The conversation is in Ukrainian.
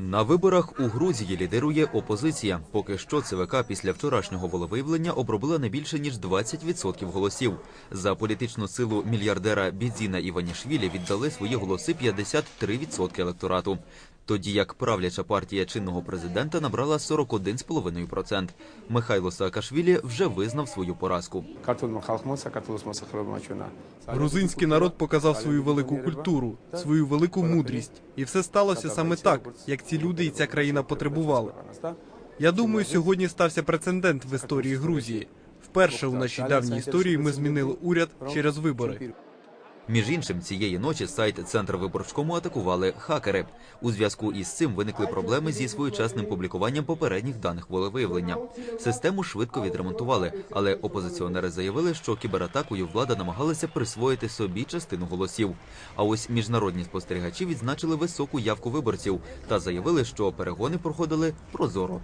На виборах у Грузії лідирує опозиція. Поки що ЦВК після вчорашнього волевиявлення обробила не більше ніж 20% голосів. За політичну силу мільярдера Бідзіна Іванішвілі віддали свої голоси 53% електорату тоді як правляча партія чинного президента набрала 41,5%. Михайло Саакашвілі вже визнав свою поразку. Грузинський народ показав свою велику культуру, свою велику мудрість, і все сталося саме так, як ці люди і ця країна потребували. Я думаю, сьогодні стався прецедент в історії Грузії. Вперше у нашій давній історії ми змінили уряд через вибори. Між іншим, цієї ночі сайт Центр виборчкому атакували хакери. У зв'язку із цим виникли проблеми зі своєчасним публікуванням попередніх даних волевиявлення. Систему швидко відремонтували, але опозиціонери заявили, що кібератакою влада намагалася присвоїти собі частину голосів. А ось міжнародні спостерігачі відзначили високу явку виборців та заявили, що перегони проходили прозоро.